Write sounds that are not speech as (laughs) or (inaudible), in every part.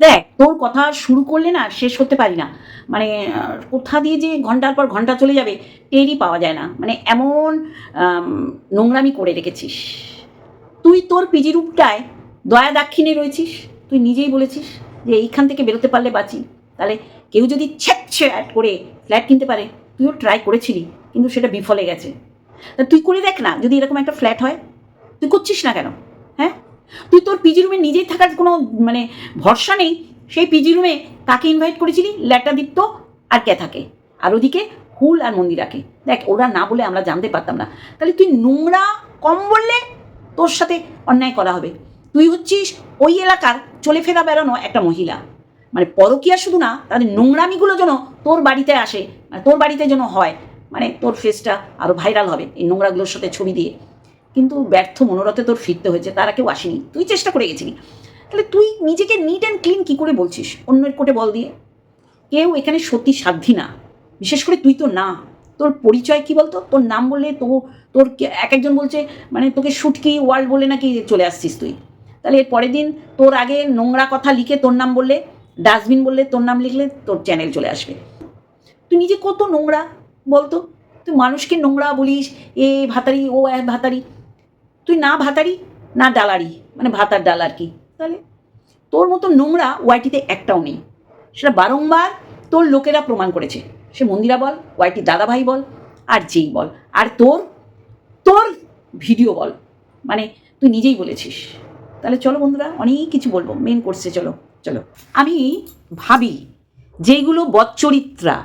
দেখ, তোর কথা শুরু করলে না শেষ করতে পারি না। মানে কোথা দিয়ে যে ঘণ্টার পর ঘণ্টা চলে যাবে টেরই পাওয়া যায় না। মানে এমন নোংরামি করে রেখেছিস। তুই তোর পিজি রূপটায় দয়া দাক্ষিণে রয়েছিস। তুই নিজেই বলেছিস যে এইখান থেকে বেরোতে পারলে বাঁচি। তাহলে কেউ যদি ছ্যাচ্ছে অ্যাড করে ফ্ল্যাট কিনতে পারে, তুইও ট্রাই করেছিলি, কিন্তু সেটা বিফলে গেছে। তা তুই করে দেখ না, যদি এরকম একটা ফ্ল্যাট হয়। তুই করছিস না কেন? হ্যাঁ? তুই তোর পিজি রুমে নিজেই থাকার কোনো মানে ভরসা নেই? সেই পিজি রুমে কাকে ইনভাইট করেছিলি? ল্যাটাদীপ্ত আর কে থাকে? আর ওদিকে হুল আর মন্দিরাকে। দেখ, ওরা না বলে আমরা জানতে পারতাম না। তাহলে তুই নোংরা কম বললে তোর সাথে অন্যায় করা হবে। তুই হচ্ছিস ওই এলাকার চলে ফেরা বেড়ানো একটা মহিলা। মানে পরকিয়া শুধু না, তাদের নোংরামিগুলো যেন তোর বাড়িতে আসে মানে তোর বাড়িতে যেন হয় মানে তোর ফেসটা আরও ভাইরাল হবে এই নোংরাগুলোর সাথে ছবি দিয়ে। কিন্তু ব্যর্থ মনোরথে তোর ফিরতে হয়েছে, তারা কেউ আসেনি। তুই চেষ্টা করে গেছিলি। তাহলে তুই নিজেকে নিট অ্যান্ড ক্লিন কী করে বলছিস? অন্যের কোটে বল দিয়ে। কেউ এখানে সত্যি সাধ্যি না। বিশেষ করে তুই তো না। তোর পরিচয় কি বলতো? তোর নাম বললে তো তোর এক একজন বলছে মানে তোকে শুটকি ওয়ার্ল্ড বলে নাকি চলে আসছিস তুই। তাহলে এর পরের দিন তোর আগে নোংরা কথা লিখে তোর নাম বললে, ডাস্টবিন বললে তোর নাম লিখলে তোর চ্যানেল চলে আসবে। তুই নিজে কত নোংরা বলতো? তুই মানুষকে নোংরা বলিস, এ ভাতারি, ও ভাতারি। তুই না ভাতারি, না ডালারি মানে ভাতার ডাল আর কি। তাহলে তোর মতো নোংরা ওয়াইটিতে একটাও নেই। সেটা বারংবার তোর লোকেরা প্রমাণ করেছে। সে মন্দিরা বল, ওয়াইটি দাদাভাই বল, আর যেই বল। আর তোর তোর ভিডিও বল। মানে তুই নিজেই বলেছিস। তাহলে চলো বন্ধুরা, অনেক কিছু বলব। মেন কোর্সে চলো চলো। আমি ভাবি যেগুলো বদচরিত্রা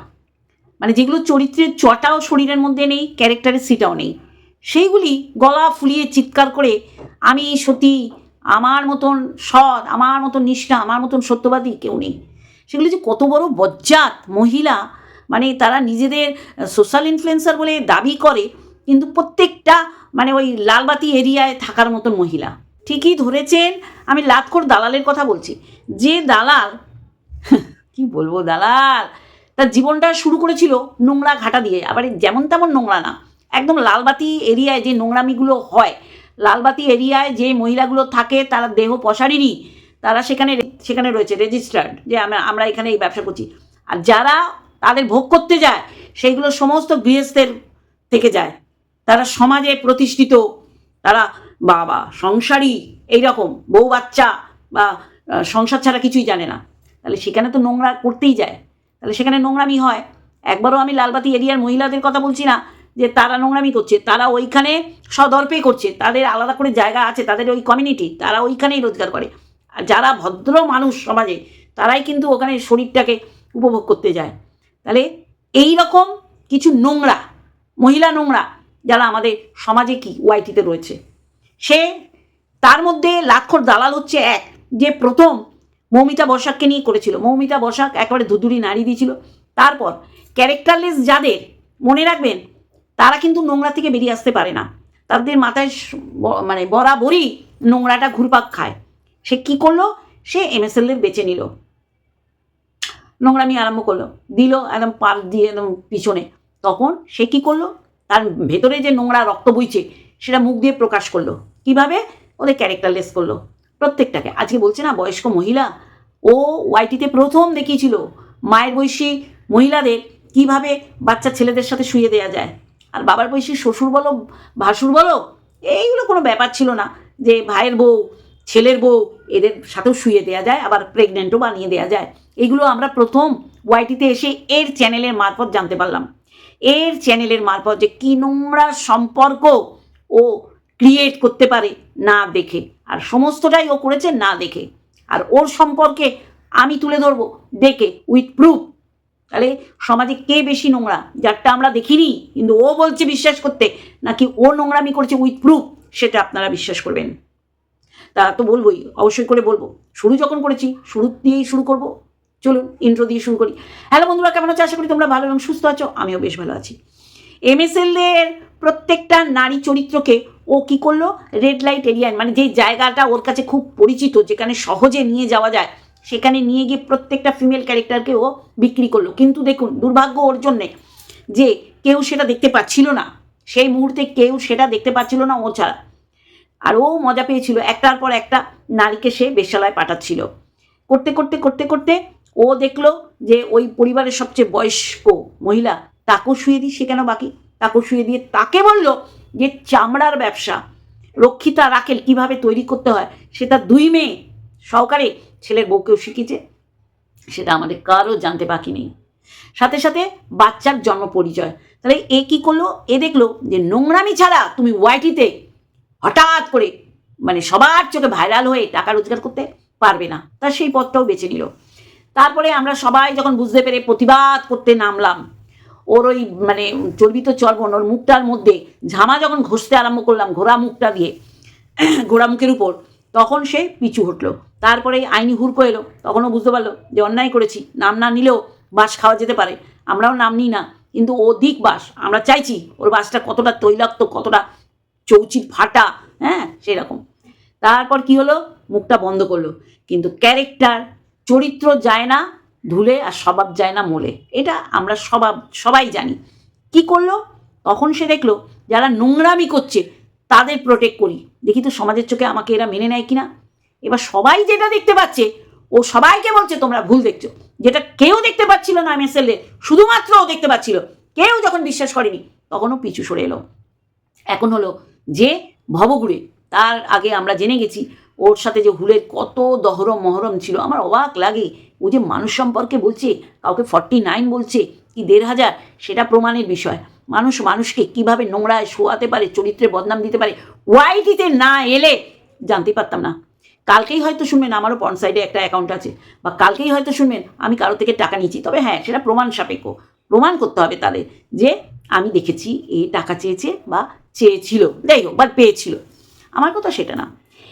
মানে যেগুলো চরিত্রের চটাও শরীরের মধ্যে নেই ক্যারেক্টারের সিটাও নেই সেইগুলি গলা ফুলিয়ে চিৎকার করে, আমি সতী, আমার মতন সৎ, আমার মতন নিষ্ঠা, আমার মতন সত্যবাদী কেউ নেই। সেগুলি যে কত বড় বজ্জাত মহিলা মানে তারা নিজেদের সোশ্যাল ইনফ্লুয়েন্সার বলে দাবি করে, কিন্তু প্রত্যেকটা মানে ওই লালবাতি এরিয়ায় থাকার মতন মহিলা। ঠিকই ধরেছেন, আমি লাতখোর দালালের কথা বলছি। যে দালাল, (laughs) কি বলব দালাল, তার জীবনটা শুরু করেছিল নোংরা ঘাটা দিয়ে, আবার যেমন তেমন নোংরা না। একদম লালবাতি এরিয়ায় যে নোংরামিগুলো হয়, লালবাতি এরিয়ায় যে মহিলাগুলো থাকে তারা দেহ পশারিরই তারা সেখানে সেখানে রয়েছে রেজিস্টার্ড যে আমরা আমরা এখানে এই ব্যবসা করছি। আর যারা তাদের ভোগ করতে যায়, সেইগুলো সমস্ত গৃহস্থের থেকে যায়। তারা সমাজে প্রতিষ্ঠিত, তারা বাবা, সংসারী, এইরকম, বউ বাচ্চা বা সংসার ছাড়া কিছুই জানে না। তাহলে সেখানে তো নোংরা করতেই যায়। তাহলে সেখানে নোংরামি হয়। একবারও আমি লালবাতি এরিয়ার মহিলাদের কথা বলছি না যে তারা নোংরামি করছে, তারা ওইখানে সদর্পে করছে, তাদের আলাদা করে জায়গা আছে, তাদের ওই কমিউনিটি তারা ওইখানেই রোজগার করে। আর যারা ভদ্র মানুষ সমাজে, তারাই কিন্তু ওখানে শরীরটাকে উপভোগ করতে যায়। তাহলে এই রকম কিছু নোংরা, মহিলা নোংরা যারা আমাদের সমাজে কি ওয়াইটিতে রয়েছে। সে তার মধ্যে লাক্ষর দালাল হচ্ছে এক, যে প্রথম মৌমিতা বসাককে নিয়ে করেছিল। মৌমিতা বসাক একেবারে ধুধুরি নাড়ি দিয়েছিল। তারপর ক্যারেক্টারলেস যাদের, মনে রাখবেন তারা কিন্তু নোংরা থেকে বেরিয়ে আসতে পারে না। তাদের মাথায় মানে বরাবরই নোংরাটা ঘুরপাক খায়। সে কি করল? সে এমএসএলের বেছে নিল। নোংরামি আরম্ভ করল। দিল একদম পার দিয়ে একদম পিছনে। তখন সে কি করল? তার ভেতরে যে নোংরা রক্ত বইছে, সেটা মুখ দিয়ে প্রকাশ করল। কীভাবে? ওদের ক্যারেক্টারলেস করল। প্রত্যেকটাকে। আজকে বলছে না, বয়স্ক মহিলা? ও ওয়াইটিতে প্রথম দেখিয়েছিল মায়ের বয়সী মহিলাদের কীভাবে বাচ্চা ছেলেদের সাথে শুয়ে দেওয়া যায়। আর বাবার বয়সী শ্বশুর বলো, ভাসুর বলো, এইগুলো কোনো ব্যাপার ছিল না। যে ভাইয়ের বউ, ছেলের বউ, এদের সাথেও শুয়ে দেওয়া যায়, আবার প্রেগনেন্টও বানিয়ে দেওয়া যায়। এগুলো আমরা প্রথম ওয়াইটিতে এসে এর চ্যানেলের মারফত জানতে পারলাম। এর চ্যানেলের মারফত যে কী নোংরা সম্পর্ক ও ক্রিয়েট করতে পারে, না দেখে। আর সমস্তটাই ও করেছে না দেখে। আর ওর সম্পর্কে আমি তুলে ধরবো, দেখে উইথ প্রুফ তাহলে সমাজে কে বেশি নোংরা? যারটা আমরা দেখিনি, কিন্তু ও বলছে বিশ্বাস করতে, নাকি ও নোংরামি করেছে উইথ প্রুফ সেটা আপনারা বিশ্বাস করবেন। তা তো বলবোই, অবশ্যই করে বলব। শুরু যখন করেছি, শুরু দিয়েই শুরু করব। চলুন ইন্ট্রো দিয়ে শুরু করি। হ্যালো বন্ধুরা, কেমন আছো? আশা করি তোমরা ভালো এবং সুস্থ আছো, আমিও বেশ ভালো আছি। এমএসএল এর প্রত্যেকটা নারী চরিত্রকে ও কি করল? রেড লাইট এরিয়ায় মানে যে জায়গাটা ওর কাছে খুব পরিচিত, যেখানে সহজে নিয়ে যাওয়া যায় সেখানে নিয়ে গিয়ে প্রত্যেকটা ফিমেল ক্যারেক্টারকে ও বিক্রি করল। কিন্তু দেখুন, দুর্ভাগ্য ওর জন্যে যে কেউ সেটা দেখতে পাচ্ছিল না। সেই মুহূর্তে কেউ সেটা দেখতে পাচ্ছিল না ও ছাড়া। আর ও মজা পেয়েছিল, একটার পর একটা নারীকে সে বেশ্যালয় পাঠাচ্ছিল। করতে করতে করতে করতে ও দেখল যে ওই পরিবারের সবচেয়ে বয়স্ক মহিলা তাকেও শুয়ে দিই, সে কেন বাকি? তাকেও শুয়ে দিয়ে তাকে বলল যে চামড়ার ব্যবসা। রক্ষিতা রাখেল কীভাবে তৈরি করতে হয় সেটা দুই মেয়ে সহকারে ছেলের বউকেও শিখিয়েছে, সেটা আমাদের কারও জানতে বাকি নেই। সাথে সাথে বাচ্চার জন্ম পরিচয়। তাহলে এ কি করল? এ দেখল যে নোংরামি ছাড়া তুমি ওয়াইটিতে হঠাৎ করে মানে সবার চোখে ভাইরাল হয়ে টাকা রোজগার করতে পারবে না। তা সেই পথটাও বেছে নিল। তারপরে আমরা সবাই যখন বুঝতে পেরে প্রতিবাদ করতে নামলাম, ওর ওই মানে চর্বিত চর্বণ, ওর মুখটার মধ্যে ঝামা যখন ঘষতে আরম্ভ করলাম ঘোড়া মুখটা দিয়ে, ঘোড়া মুখের উপর, তখন সে পিছু হটলো। তারপরে আইনি হুড়কো এলো। তখনও বুঝতে পারল যে অন্যায় করেছি। নাম না নিলেও বাস খাওয়া যেতে পারে। আমরাও নাম নিই না, কিন্তু অধিক বাস। আমরা চাইছি ওর বাসটা কতটা তৈলাক্ত, কতটা চৌচির ফাটা হ্যাঁ সেরকম। তারপর কি হলো? মুখটা বন্ধ করল। কিন্তু ক্যারেক্টার, চরিত্র যায় না ধুলে আর স্বভাব যায় না মোলে। এটা আমরা স্বভাব সবাই জানি। কি করল? তখন সে দেখল, যারা নোংরামি করছে, তাদের প্রোটেক্ট করি। দেখি তো সমাজের চোখে আমাকে এরা মেনে নেয় কিনা? এবার সবাই যেটা দেখতে পাচ্ছে, ও সবাইকে বলছে, তোমরা ভুল দেখছ। যেটা কেউ দেখতে পাচ্ছিল না এমএসএলএ শুধুমাত্র ও দেখতে পাচ্ছিল। কেউ যখন বিশ্বাস করেনি, তখনও পিছু সরে এলো। এখন হলো যে ভবঘুরে, তার আগে আমরা জেনে গেছি, ওর সাথে যে হুলের কত দহরম মহরম ছিল, আমার অবাক লাগে। ও যে মানুষ সম্পর্কে বলছে, কাউকে ফর্টি নাইন বলছে, কি দেড় হাজার, সেটা প্রমাণের বিষয়। মানুষ মানুষকে কীভাবে নোংরায় শোয়াতে পারে, চরিত্রে বদনাম দিতে পারে, ওয়াইটিতে না এলে জানতে পারতাম না। কালকেই হয়তো শুনবেন আমারও পন সাইডে একটা অ্যাকাউন্ট আছে, বা কালকেই হয়তো শুনবেন আমি কারও থেকে টাকা নিয়েছি। তবে হ্যাঁ সেটা প্রমাণ সাপেক্ষ। প্রমাণ করতে হবে তাদের যে আমি দেখেছি, এ টাকা চেয়েছে বা চেয়েছিল। যাই হোক বা পেয়েছিল। আমার কথা সেটা না।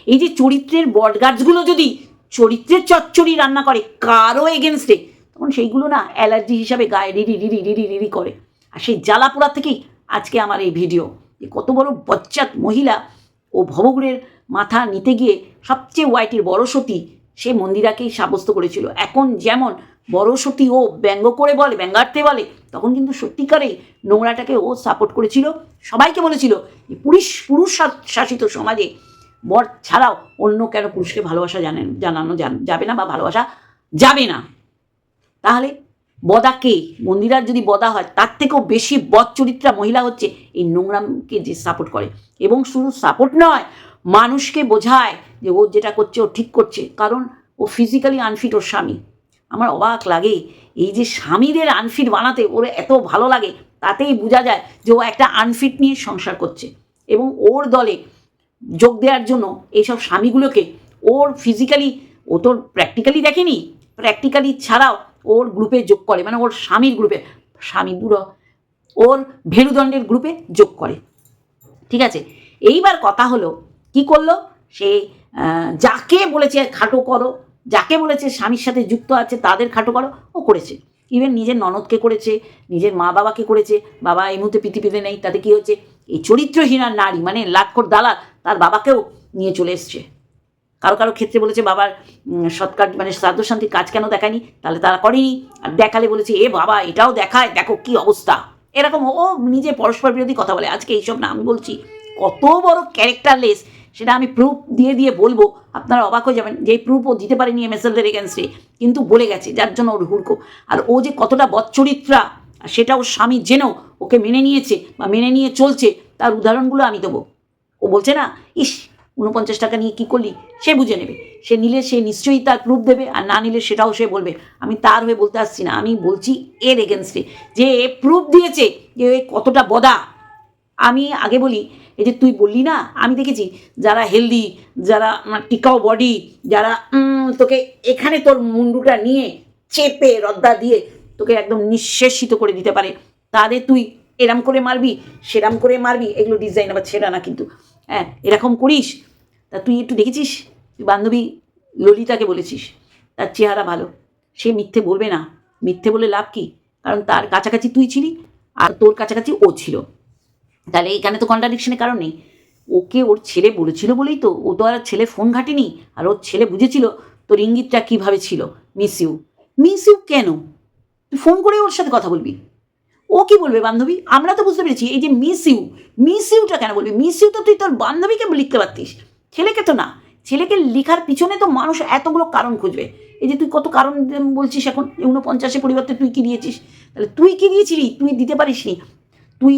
এই যে চরিত্রের বটগাছগুলো যদি চরিত্রের চচ্চড়ি রান্না করে কারও এগেনস্টে তখন সেইগুলো না অ্যালার্জি হিসাবে গায়ে রিরি রিরি রিরি রিরি করে। আর সেই জ্বালাপোড়া থেকেই আজকে আমার এই ভিডিও কত বড় বচ্চাত মহিলা ও ভবগুড়ের মাথা নিতে গিয়ে সবচেয়ে ওয়াইটির বড় সতী সে মন্দিরাকেই সাব্যস্ত করেছিল। এখন যেমন বড় সতী ও ব্যঙ্গ করে বলে, ব্যঙ্গার্থে বলে, তখন কিন্তু সত্যিকারেই নোংরাটাকে ও সাপোর্ট করেছিল। সবাইকে বলেছিল যে, পুরুষ পুরুষ শাসিত সমাজে বর ছাড়াও অন্য কেন পুরুষকে ভালোবাসা জানেন, জানানো যাবে না বা ভালোবাসা যাবে না? তাহলে বদা কে মন্দিরার যদি বদা হয়, তার থেকেও বেশি বদ চরিত্রা মহিলা হচ্ছে এই নোংরামকে যে সাপোর্ট করে। এবং শুধু সাপোর্ট নয় মানুষকে বোঝায় যে ও যেটা করছে, ও ঠিক করছে। কারণ ও ফিজিক্যালি আনফিট ওর স্বামী। আমার অবাক লাগে এই যে স্বামীদের আনফিট বানাতে ওর এত ভালো লাগে, তাতেই বোঝা যায় যে ও একটা আনফিট নিয়ে সংসার করছে। এবং ওর দলে যোগ দেওয়ার জন্য এইসব স্বামীগুলোকে ওর ফিজিক্যালি ও তোর প্র্যাকটিক্যালি দেখেনি প্র্যাকটিক্যালি ছাড়াও ওর গ্রুপে যোগ করে। মানে ওর স্বামীর গ্রুপে স্বামী হ। ওর ভেরুদণ্ডের গ্রুপে যোগ করে। ঠিক আছে? এইবার কথা হলো কি করল? সে যাকে বলেছে খাটো করো, যাকে বলেছে স্বামীর সাথে যুক্ত আছে তাদের খাটো করো, ও করেছে। ইভেন নিজের ননদকে করেছে, নিজের মা বাবাকে করেছে, বাবা এই মুহূর্তে পৃথিবীতে নেই, তাতে কি হচ্ছে? এই চরিত্রহীনা নারী মানে লাক্ষর দালাল, তার বাবাকেও নিয়ে চলে এসছে। কারও কারও ক্ষেত্রে বলেছে বাবার সৎকার মানে শ্রাদ্ধ শান্তির কাজ কেন দেখায়নি? তাহলে তারা করেনি। আর দেখালে বলেছে, এ বাবা, এটাও দেখায়, দেখো কি অবস্থা। এরকম ও নিজে পরস্পর বিরোধী কথা বলে। আজকে এইসব না, আমি বলছি, কত বড় ক্যারেক্টারলেস সেটা আমি প্রুফ দিয়ে দিয়ে বলব। আপনারা অবাক হয়ে যাবেন যে প্রুফ ও দিতে পারেনি এমএসএলদের এগেনস্টে কিন্তু বলে গেছে, যার জন্য ওর হুড়কো। আর ও যে কতটা বচ্চরিত্রা সেটা ওর স্বামী জেনেও ওকে মেনে নিয়েছে বা মেনে নিয়ে চলছে, তার উদাহরণগুলো আমি দেবো। ও বলছে না, ইস, উনপঞ্চাশ টাকা নিয়ে কী করলি? সে বুঝে নেবে। সে নিলে সে নিশ্চয়ই তার প্রুফ দেবে, আর না নিলে সেটাও সে বলবে। আমি তার হয়ে বলতে আসছি না, আমি বলছি এর এগেনস্টে যে এ প্রুফ দিয়েছে যে কতটা বদা, আমি আগে বলি এই যে তুই বললি না, আমি দেখেছি যারা হেলদি যারা মানে টিকাও বডি যারা তোকে এখানে তোর মুন্ডুটা নিয়ে চেপে রদ্দা দিয়ে তোকে একদম নিঃশেষিত করে দিতে পারে। তাদের তুই এরম করে মারবি, সেরাম করে মারবি, এগুলো ডিজাইন আবার ছেঁড়া না কিন্তু। হ্যাঁ এরকম করিস। তা তুই একটু দেখেছিস? তুই বান্ধবী ললিতাকে বলেছিস, তার চেহারা ভালো। সে মিথ্যে বলবে না। মিথ্যে বলে লাভ কি? কারণ তার কাছাকাছি তুই ছিলি আর তোর কাছাকাছি ও ছিল। তাহলে এখানে তো কন্ট্রাডিকশনের কারণ নেই। ওকে ওর ছেলে বলেছিল বলেই তো, ও তো আর ছেলে ফোন ঘাটেনি, আর ওর ছেলে বুঝেছিল তোর ইঙ্গিতটা কীভাবে ছিল। মিস ইউ মিস ইউ কেন? তুই ফোন করে ওর সাথে কথা বলবি। ও কি বলবে বান্ধবী? আমরা তো বুঝতে পেরেছি, এই যে মিস ইউ মিস ইউটা কেন বলবি? মিস ইউ তো তুই তোর বান্ধবীকে লিখতে পারতিস। ছেলেকে তো না। ছেলেকে লেখার পিছনে তো মানুষ এতগুলো কারণ খুঁজবে। এই যে তুই কত কারণ বলছিস এখন যে ঊনপঞ্চাশের পরিবর্তে তুই কি দিয়েছিস? তাহলে তুই কি দিয়েছিলি? তুই দিতে পারিসনি। তুই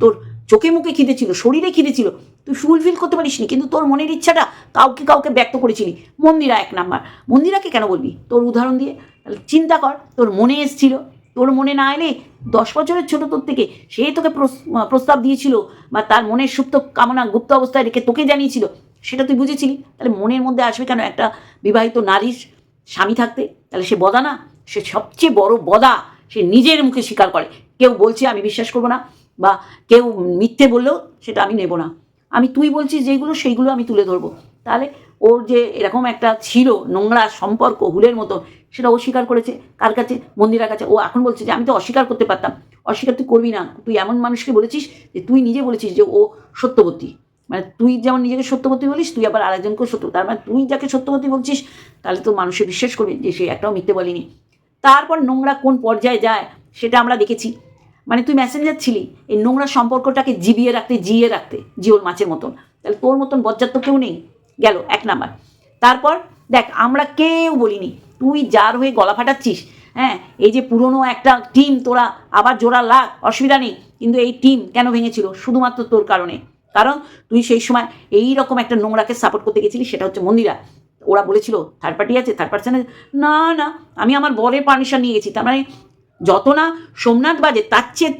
তোর চোখে মুখে খিদে ছিল, শরীরে খিদে ছিল, তুই ফুলফিল করতে পারিসনি, কিন্তু তোর মনের ইচ্ছাটা কাউকে কাউকে ব্যক্ত করেছিলি। মন্দিরা এক নাম্বার। মন্দিরাকে কেন বলবি? তোর উদাহরণ দিয়ে। তাহলে চিন্তা কর, তোর মনে এসছিল। তোর মনে না এলে দশ বছরের ছোট তোর থেকে সে তোকে প্রস- প্রস্তাব দিয়েছিল বা তার মনের সুপ্ত কামনা গুপ্ত অবস্থায় রেখে তোকে জানিয়েছিল, সেটা তুই বুঝেছিলি? তাহলে মনের মধ্যে আসবে কেন একটা বিবাহিত নারীর স্বামী থাকতে? তাহলে সে বদা না, সে সবচেয়ে বড় বদা সে নিজের মুখে স্বীকার করে। কেউ বলছে, আমি বিশ্বাস করব না। বা কেউ মিথ্যে বললেও সেটা আমি নেব না। আমি তুই বলছিস যেগুলো সেইগুলো আমি তুলে ধরবো। তাহলে ওর যে এরকম একটা ছিল নোংরা সম্পর্ক হুলের মতো, সেটা অস্বীকার করেছে কার কাছে? মন্দিরার কাছে। ও এখন বলছে যে, আমি তো অস্বীকার করতে পারতাম। অস্বীকার তুই করবি না। তুই এমন মানুষকে বলেছিস যে, তুই নিজে বলেছিস যে, ও সত্যবতী। মানে তুই যেমন নিজেকে সত্যবতী বলিস, তুই আবার আরেকজনকেও সত্য তার মানে তুই যাকে সত্যবতী বলছিস, তাহলে তো মানুষে বিশ্বাস করবে যে, সে একটাও মিথ্যে বলেনি। তারপর নোংরা কোন পর্যায়ে যায়, সেটা আমরা দেখেছি। মানে তুই মেসেঞ্জার ছিলি, এই নোংরা সম্পর্কটাকে জিবিয়ে রাখতে, জিয়ে রাখতে জিওল মাছের মতন। তাহলে তোর মতন বজ্জাত তো কেউ নেই? গেল, এক নাম্বার। তারপর দেখ, আমরা কেউ বলিনি, তুই যার হয়ে গলা ফাটাচ্ছিস হ্যাঁ এই যে পুরনো একটা টিম তোরা আবার জোড়া লাগ অসুবিধা নেই, কিন্তু এই টিম কেন ভেঙেছিল? শুধুমাত্র তোর কারণে। কারণ তুই সেই সময় এই রকম একটা নোংরাকে সাপোর্ট করতে গেছিলি, সেটা হচ্ছে মন্দিরা। ওরা বলেছিল থার্ড পার্টি আছে থার্ড পার্সনে না না, আমি আমার বরের পারমিশন নিয়ে গেছি, তার মানে যত না সোমনাথ বাজে, তার চেয়ে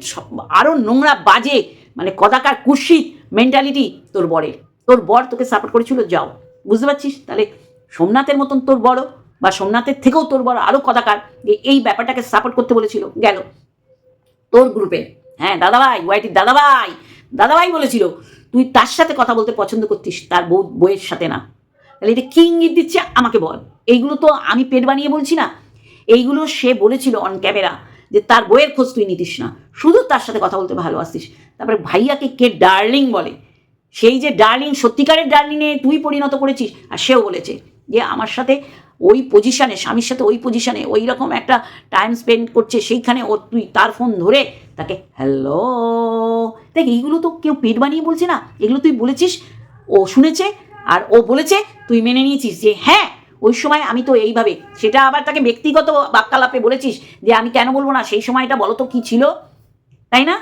আরও নোংরা বাজে মানে কদাকার কুৎসিত মেন্টালিটি তোর বরের। তোর বর তোকে সাপোর্ট করেছিল, যাও। বুঝতে পারছিস? তাহলে সোমনাথের মতন তোর বড় বা সোমনাথের থেকেও তোর বড় আরও কদাকার যে এই ব্যাপারটাকে সাপোর্ট করতে বলেছিল, গেল। তোর গ্রুপে হ্যাঁ দাদাভাই ওয়াইটির দাদাভাই দাদাভাই বলেছিল, তুই তার সাথে কথা বলতে পছন্দ করতিস, তার বউ বইয়ের সাথে না। তাহলে এটা কি ইঙ্গিত দিচ্ছে আমাকে বল? এইগুলো তো আমি পেট বানিয়ে বলছি না। এইগুলো সে বলেছিল অন ক্যামেরা যে তার বইয়ের খোঁজ তুই নিতিস না। শুধু তার সাথে কথা বলতে ভালোবাসিস। তারপরে ভাইয়াকে কে ডার্লিং বলে? সেই যে ডার্লিং, সত্যিকারের ডার্লিংয়ে তুই পরিণত করেছিস। আর সেও বলেছে যে আমার সাথে ওই পজিশানে স্বামীর সাথে ওই পজিশানে ওই রকম একটা টাইম স্পেন্ড করছে। সেইখানে ও তুই তার ফোন ধরে তাকে হ্যালো দেখ, এইগুলো তো কেউ পেট বানিয়ে বলছে না। এগুলো তুই বলেছিস, ও শুনেছে আর ও বলেছে, তুই মেনে নিয়েছিস যে হ্যাঁ ওই সময় আমি তো এইভাবে, সেটা আবার তাকে ব্যক্তিগত বাক্যালাপে বলেছিস যে আমি কেন বলব না, সেই সময়টা বলো তো কী ছিল? তাই না?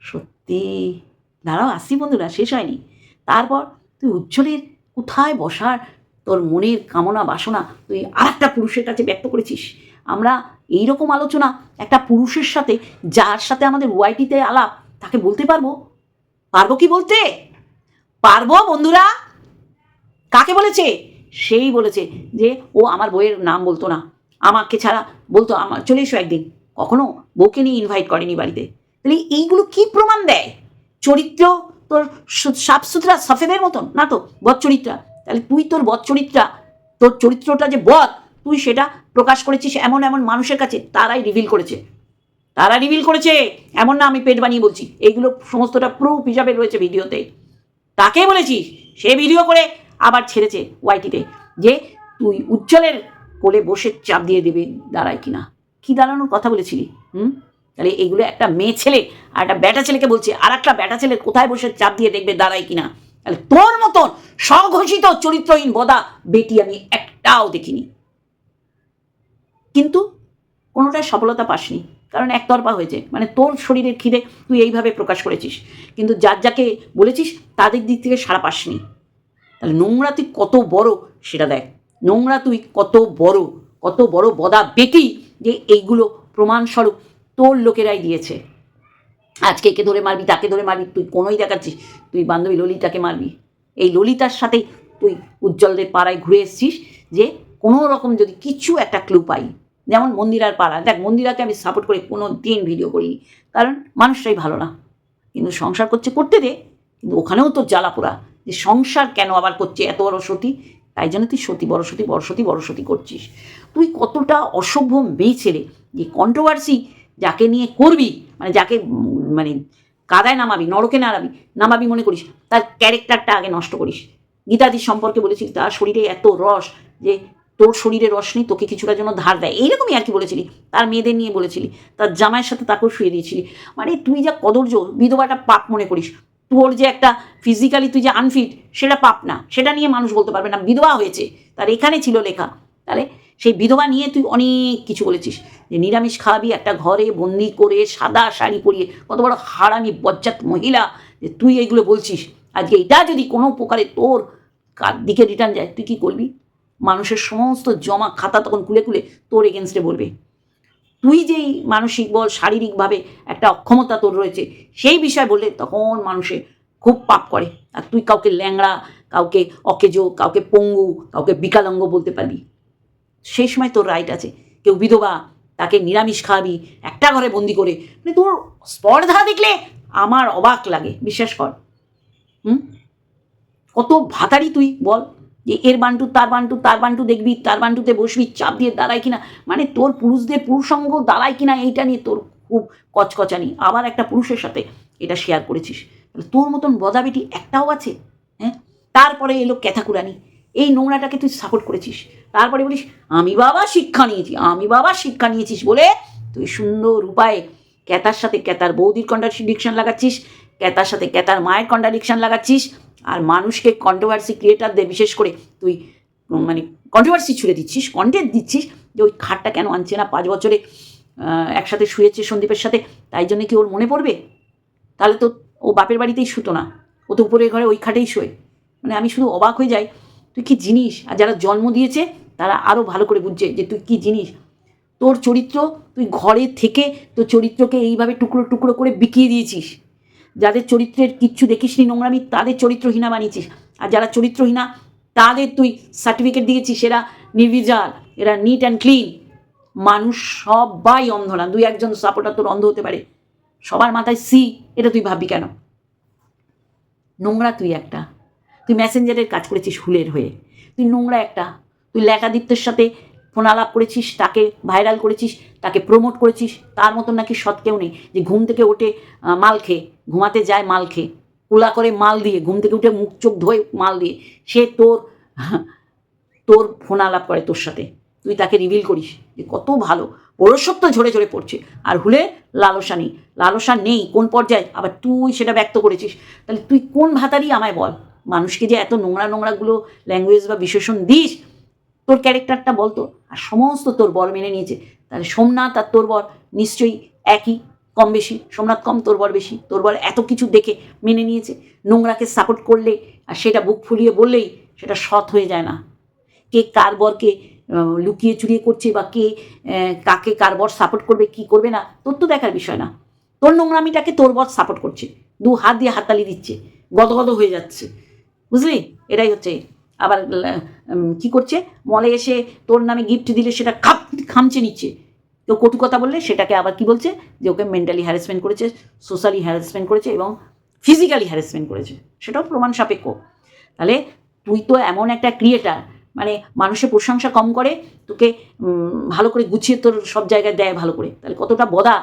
সত্যি। দাঁড়াও আসি বন্ধুরা, শেষ হয়নি। তারপর তুই উজ্জ্বলের কোথায় বসার তোর মনের কামনা বাসনা, তুই আর একটা পুরুষের কাছে ব্যক্ত করেছিস? আমরা এই রকম আলোচনা একটা পুরুষের সাথে, যার সাথে আমাদের ওয়াইটিতে আলাপ, তাকে বলতে পারব? পারব কি বলতে? পারব বন্ধুরা। কাকে বলেছে? সেই বলেছে যে, ও আমার বইয়ের নাম বলতো না। আমাকে ছাড়া বলতো আমার চলে এসো একদিন। কখনো বউকে নিয়ে ইনভাইট করেনি বাড়িতে। তাহলে এইগুলো কি প্রমাণ দেয়? চরিত্র তোর সু- সাফ সুতরা সফেদের মতন না তো বদ চরিত্রা তাহলে তুই তোর বদ চরিত্রা তোর চরিত্রটা যে বদ তুই সেটা প্রকাশ করেছিস এমন এমন মানুষের কাছে, তারাই রিভিল করেছে। তারা রিভিল করেছে, এমন না আমি পেট বানিয়ে বলছি। এইগুলো সমস্তটা প্রুফ হিসাবে রয়েছে ভিডিওতে। তাকে বলেছিস সে ভিডিও করে আবার ছেড়েছে ওয়াইটিতে, যে তুই উজ্জ্বলের কোলে বসে চাপ দিয়ে দেবে দাঁড়ায় কিনা। কি দাঁড়ানোর কথা বলেছিলি, হুম? তাহলে এইগুলো একটা মেয়ে ছেলে আর একটা ব্যাটা ছেলেকে বলছে আর একটা ব্যাটা ছেলে কোথায় বসে চাপ দিয়ে দেখবে দাঁড়ায় কিনা। তাহলে তোর মতন স্বঘোষিত চরিত্রহীন বদা বেটি আমি একটাও দেখিনি। কিন্তু কোনোটাই সফলতা পাসনি, কারণ একতরফা হয়েছে। মানে তোর শরীরের খিদে তুই এইভাবে প্রকাশ করেছিস। কিন্তু যার যাকে বলেছিস, তাদের দিক থেকে সাড়া পাসনি। তাহলে নোংরা তুই কত বড়? সেটা দেখ। নোংরা তুই কত বড়? কত বড় বদা বেটি যে এইগুলো প্রমাণস্বরূপ তোর লোকেরাই দিয়েছে। আজকে একে ধরে মারবি, তাকে ধরে মারবি, তুই কোনোই দেখাচ্ছিস, তুই বান্ধবী ললিতাকে মারবি। এই ললিতার সাথে তুই উজ্জ্বলদের পাড়ায় ঘুরে এসছিস যে কোনো রকম যদি কিছু একটা ক্লু পাই, যেমন মন্দিরার পাড়া। দেখ, মন্দিরাকে আমি সাপোর্ট করে কোনো দিন ভিডিও করিনি, কারণ মানুষটাই ভালো না। কিন্তু সংসার করছে করতে দে, কিন্তু ওখানেও তো জ্বালা পোড়া। যে সংসার কেন আবার করছে এত বড় সতী? তাই জন্য তুই সতী, বড় সতী বড় সতী বড় সতী করছিস। তুই কতটা অসভ্য মেয়ে ছেলে যে কন্ট্রোভার্সি যাকে নিয়ে করবি মানে যাকে মানে কাদায় নামাবি, নরকে নামাবি নামাবি মনে করিস তার ক্যারেক্টারটা আগে নষ্ট করিস। গীতাদির সম্পর্কে বলেছিলি, তার শরীরে এত রস যে তোর শরীরে রস নেই, তোকে কিছুটা জন্য ধার দেয়। এইরকমই আর কি বলেছিলি, তার মেয়েদের নিয়ে বলেছিলি, তার জামাইয়ের সাথে তাকেও শুয়ে দিয়েছিলি। মানে তুই যা কদর্য বিধবাটা পাপ মনে করিস তোর যে একটা ফিজিক্যালি তুই যে আনফিট সেটা পাপ না। সেটা নিয়ে মানুষ বলতে পারবে না, বিধবা হয়েছে। তার এখানে ছিল লেখা। তাহলে সেই বিধবা নিয়ে তুই অনেক কিছু বলেছিস। যে নিরামিষ খাওয়াবি একটা ঘরে বন্দি করে সাদা শাড়ি পরিয়ে, কত বড় হারামি, বজ্জাত মহিলা। যে তুই এইগুলো বলছিস। আজকে এটা যদি কোনো প্রকারে তোর কার দিকে রিটার্ন যায়, তুই কী করবি? মানুষের সমস্ত জমা খাতা তখন খুলে খুলে তোর এগেনস্টে বলবে। তুই যেই মানসিক বল, শারীরিকভাবে একটা অক্ষমতা তোর রয়েছে, সেই বিষয় বললে তখন মানুষে খুব পাপ করে। আর তুই কাউকে ল্যাংড়া, কাউকে অকেজো, কাউকে পঙ্গু, কাউকে বিকালাঙ্গ বলতে পারবি। সেই সময় তোর রাইট আছে। কেউ বিধবা, তাকে নিরামিষ খাওয়াবি, একটা ঘরে বন্দি করে। মানে তোর স্পর্ধা দেখলে আমার অবাক লাগে। বিশ্বাস কর। হুম? কত ভাতারি তুই, বল। যে এর বান্টু, তার বান্টু তার বান্টু দেখবি, তার বান্টুতে বসবি, চাপ দিয়ে দাঁড়ায় কিনা। মানে তোর পুরুষদের পুরুষঙ্গ দাঁড়ায় কিনা এইটা নিয়ে তোর খুব কচকচানি। আবার একটা পুরুষের সাথে এটা শেয়ার করেছিস। তোর মতন বদাবিটি একটাও আছে? হ্যাঁ? তারপরে এলো ক্যাথাকুরানি। এই নোংরাটাকে তুই সাপোর্ট করেছিস। তারপরে বলিস, আমি বাবা শিক্ষা নিয়েছি, আমি বাবা শিক্ষা নিয়েছিস বলে তুই সুন্দর উপায়ে ক্যাতার সাথে ক্যাতার বৌদির কন্ট্রাডিকশন লাগাচ্ছিস ক্যাতার সাথে ক্যাতার মায়ের কন্ট্রাডিকশন লাগাচ্ছিস আর মানুষকে কন্ট্রোভার্সি ক্রিয়েটারদের বিশেষ করে তুই মানে কন্ট্রোভার্সি ছুড়ে দিচ্ছিস কন্টেন্ট দিচ্ছিস যে ওই খাটটা কেন আনছে না? পাঁচ বছরে একসাথে শুয়েছে সন্দীপের সাথে, তাই জন্য কি ওর মনে পড়বে? তাহলে তো ও বাপের বাড়িতেই শুতো না। ও তো উপরের ঘরে ওই খাটেই শোয়। মানে আমি শুধু অবাক হয়ে যাই, তুই কি জিনিস? আর যারা জন্ম দিয়েছে, তারা আরও ভালো করে বুঝছে যে তুই কি জিনিস? তোর চরিত্র তুই ঘরে থেকে তোর চরিত্রকে এইভাবে টুকরো টুকরো করে বিকিয়ে দিয়েছিস। যাদের চরিত্রের কিচ্ছু দেখিসনি নোংরামি, তাদের চরিত্রহীনা বানিয়েছিস। আর যারা চরিত্রহীনা, তাদের তুই সার্টিফিকেট দিয়েছিস, এরা নির্বিজাল এরা নিট অ্যান্ড ক্লিন মানুষ সবাই অন্ধ না দুই একজন সাপোর্টার তোর অন্ধ হতে পারে। সবার মাথায় সি এটা তুই ভাববি কেন? নোংরা তুই একটা। তুই মেসেঞ্জারের কাজ করেছিস হুলের হয়ে। তুই নোংরা একটা। তুই লেখাদিত্যের সাথে ফোন আলাপ করেছিস, তাকে ভাইরাল করেছিস, তাকে প্রমোট করেছিস, তার মতন নাকি সৎ কেউ নেই যে ঘুম থেকে ওঠে মাল খেয়ে, ঘুমাতে যায় মাল খেয়ে, কুলা করে মাল দিয়ে, ঘুম থেকে উঠে মুখ চোখ ধোয় মাল দিয়ে, সে তোর তোর ফোন আলাপ করে তোর সাথে। তুই তাকে রিভিল করিস যে কত ভালো পৌরসত্ব ঝরে ঝরে পড়ছে। আর হুলে, লালসা নেই লালসা নেই, কোন পর্যায়ে? আবার তুই সেটা ব্যক্ত করেছিস। তাহলে তুই কোন ভাতারই আমায় বল? মানুষকে যে এত নোংরা নোংরাগুলো ল্যাঙ্গুয়েজ বা বিশেষণ দিস তোর ক্যারেক্টারটা বলতো? আর সমস্ত তোর বর মেনে নিয়েছে। তাহলে সোমনাথ আর তোর বর নিশ্চয়ই একই, কম বেশি। সোমনাথ কম, তোর বর বেশি। তোর বর এত কিছু দেখে মেনে নিয়েছে। নোংরাকে সাপোর্ট করলে আর সেটা বুক ফুলিয়ে বললেই সেটা সৎ হয়ে যায় না। কে কার বরকে লুকিয়ে চুরিয়ে করছে বা কে কাকে কার বর সাপোর্ট করবে, কি করবে না, তোর তো দেখার বিষয় না। তোর নোংরামিটাকে তোর বর সাপোর্ট করছে। দু হাত দিয়ে হাততালি দিচ্ছে। গদগদ হয়ে যাচ্ছে। বুঝলি? এটাই হচ্ছে আবার কি করছে? মলে এসে তোর নামে গিফট দিলে সেটা খাপ, খামচে নিচ্ছে। কেউ কটু কথা বললে সেটাকে আবার কি বলছে? যে ওকে মেন্টালি হ্যারাসমেন্ট করেছে সোশ্যালি হ্যারাসমেন্ট করেছে এবং ফিজিক্যালি হ্যারাসমেন্ট করেছে। সেটাও প্রমাণ সাপেক্ষ। তাহলে তুই তো এমন একটা ক্রিয়েটার মানে মানুষের প্রশংসা কম করে, তোকে ভালো করে গুছিয়ে তোর সব জায়গায় দেয় ভালো করে। তাহলে কতটা বদা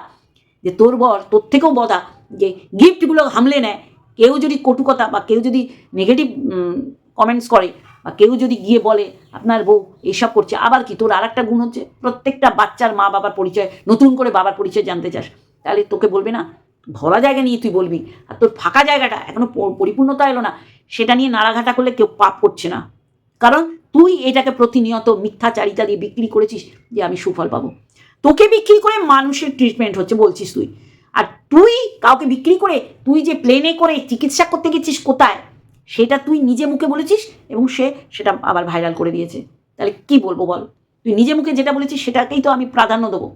যে তোর বর, তোর থেকেও বদা যে গিফটগুলো হামলে নেয়। কেউ যদি কটুকতা বা কেউ যদি নেগেটিভ কমেন্টস করে বা কেউ যদি গিয়ে বলে, আপনার বউ এইসব করছে, আবার কি তোর আর একটা গুণ হচ্ছে? প্রত্যেকটা বাচ্চার মা বাবার পরিচয়, নতুন করে বাবার পরিচয় জানতে চাস। তাহলে তোকে বলবে না ভরা জায়গা নিয়ে তুই বলবি, আর তোর ফাঁকা জায়গাটা এখনও প- পরিপূর্ণতা এলো না, সেটা নিয়ে নাড়াঘাটা করলে কেউ পাপ করছে না। কারণ তুই এটাকে প্রতিনিয়ত মিথ্যাচারিতা দিয়ে বিক্রি করেছিস যে আমি সুফল পাবো। তোকে বিক্রি করে মানুষের ট্রিটমেন্ট হচ্ছে বলছিস তুই। আর তুই কাউকে বিক্রি করে, তুই যে প্লেনে করে চিকিৎসা করতে গেছিস কোথায়? সেটা তুই নিজে মুখে বলেছিস এবং সে সেটা আবার ভাইরাল করে দিয়েছে। তাহলে কি বলব বল? তুই নিজে মুখে যেটা বলেছিস সেটাকেই তো আমি প্রাধান্য দেবো।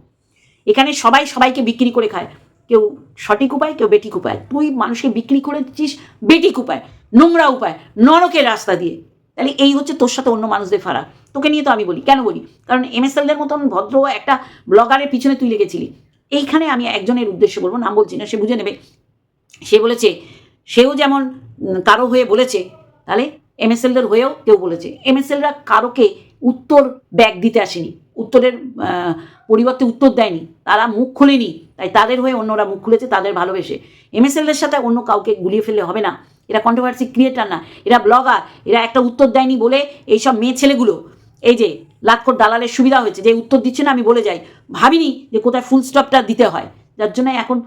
এখানে সবাই সবাইকে বিক্রি করে খায়। কেউ সঠিক উপায়, কেউ বেটিক উপায়। তুই মানুষকে বিক্রি করে দিচ্ছিস বেঠিক উপায়, নোংরা উপায়, নরকের রাস্তা দিয়ে। তাহলে এই হচ্ছে তোর সাথে অন্য মানুষদের ফারাক। তোকে নিয়ে তো আমি বলি। কেন বলি? কারণ এমএসএলদের মতন ভদ্র একটা ব্লগারের পিছনে তুই লেগেছিলি। এইখানে আমি একজনের উদ্দেশ্যে বলব, নাম বলছি না, সে বুঝে নেবে। সে বলেছে, সেও যেমন কারও হয়ে বলেছে, তাহলে এমএসএলদের হয়েও কেউ বলেছে। এমএসএলরা কারোকে উত্তর ব্যাগ দিতে আসেনি, উত্তরের পরিবর্তে উত্তর দেয়নি, তারা মুখ খুলেনি, তাই তাদের হয়ে অন্যরা মুখ খুলেছে, তাদের ভালোবেসে। এমএসএলদের সাথে অন্য কাউকে গুলিয়ে ফেললে হবে না, এরা কন্ট্রোভার্সি ক্রিয়েটার না, এরা ব্লগার এরা একটা উত্তর দেয়নি বলে এইসব মেয়ে ছেলেগুলো, এই যে লাক্ষর দালালের সুবিধা হয়েছে, যে উত্তর দিচ্ছে না, আমি বলে যাই। ভাবিনি যে কোথায় ফুল স্টপটা দিতে হয়, যার জন্য এখন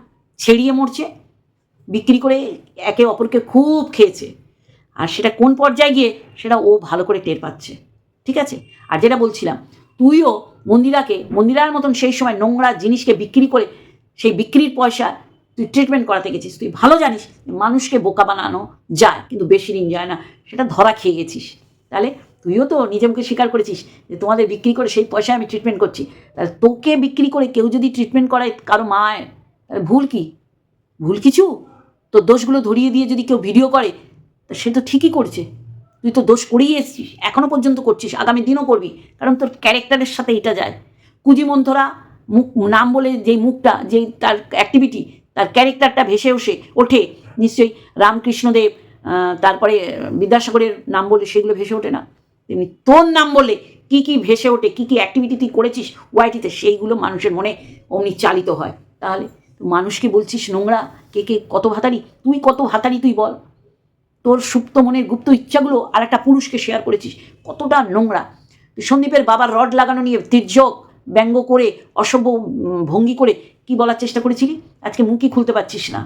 ছেড়িয়ে মরছে। বিক্রি করে একে অপরকে খুব খেয়েছে। আর সেটা কোন পর্যায়ে গিয়ে, সেটা ও ভালো করে টের পাচ্ছে। ঠিক আছে? আর যেটা বলছিলাম, তুইও মন্দিরাকে, মন্দিরার মতন সেই সময় নোংরা জিনিসকে বিক্রি করে, সেই বিক্রির পয়সা তুই ট্রিটমেন্ট করাতে গেছিস। তুই ভালো জানিস মানুষকে বোকা বানানো যায়, কিন্তু বেশি দিন যায় না। সেটা ধরা খেয়ে গেছিস। তাহলে তুইও তো নিজে মুখে স্বীকার করেছিস যে তোমাদের বিক্রি করে সেই পয়সায় আমি ট্রিটমেন্ট করছি। তাহলে তোকে বিক্রি করে কেউ যদি ট্রিটমেন্ট করায় কারও মায়, তাহলে ভুল কি? ভুল কিছু? তোর দোষগুলো ধরিয়ে দিয়ে যদি কেউ ভিডিও করে, তা সে তো ঠিকই করছে। তুই তো দোষ করেই এসছিস এখনও পর্যন্ত করছিস, আগামী দিনও করবি, কারণ তোর ক্যারেক্টারের সাথে এটা যায়। কুজি মন্থরা মুখ, নাম বলে যেই মুখটা, যেই তার অ্যাক্টিভিটি তার ক্যারেক্টারটা ভেসে ওঠে ওঠে। নিশ্চয়ই রামকৃষ্ণদেব তারপরে বিদ্যাসাগরের নাম বলে সেগুলো ভেসে ওঠে না। তেমনি তোর নাম বলে কি কি ভেসে ওঠে, কি কি অ্যাক্টিভিটি তুই করেছিস ওয়াইটিতে সেইগুলো মানুষের মনে অমনি চালিত হয়। তাহলে মানুষকে বলছিস, নোংরা, কে কে কত ভাতারি, তুই কত ভাতারি তুই বল। তোর সুপ্ত মনের গুপ্ত ইচ্ছাগুলো আর একটা পুরুষকে শেয়ার করেছিস, কতটা নোংরা। তুই সন্দীপের বাবার রড লাগানো নিয়ে তির্যক ব্যঙ্গ করে, অসভ্য ভঙ্গি করে কি বলার চেষ্টা করেছিলি? আজকে মুখই খুলতে পারছিস না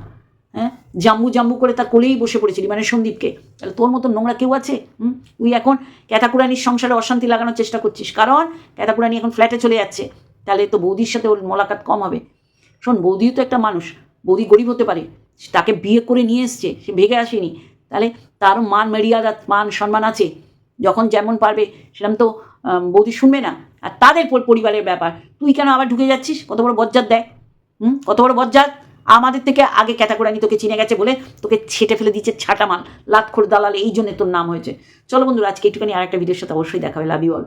হ্যাঁ? জাম্বু জাম্বু করে তার কোলেই বসে পড়েছিলি মানে সন্দীপকে। তাহলে তোর মতো নোংরা কেউ আছে? হুম? তুই এখন ক্যাতাকুরানির সংসারে অশান্তি লাগানোর চেষ্টা করছিস, কারণ ক্যাতাকুরানি এখন ফ্ল্যাটে চলে যাচ্ছে। তাহলে তো বৌদির সাথে ওর মোলাকাত কম হবে। শোন, বৌদিও তো একটা মানুষ, বৌদি গরিব হতে পারে তাকে বিয়ে করে নিয়ে এসছে, সে ভেগে আসেনি, তাহলে তার মান মেরিয়াদা, মান সম্মান আছে, যখন যেমন পারবে, সেরকম তো বৌদি শুনবে না, আর তাদের পরিবারের ব্যাপার, তুই কেন আবার ঢুকে যাচ্ছিস, কত বড় বজ্জাত দেয় হুম, কত বড় বজ্জাত, আমাদের থেকে আগে ক্যাটাকুরানি তোকে চিনে গেছে বলে, তোকে ছেটে ফেলে দিচ্ছে ছাটা মাল, লাতখোর দালাল, এই জন্য তোর নাম হয়েছে, চলো বন্ধুরা, আজকে একটুখানি আর একটা ভিডিওর সাথে অবশ্যই দেখা হবে লাভ ইউ অল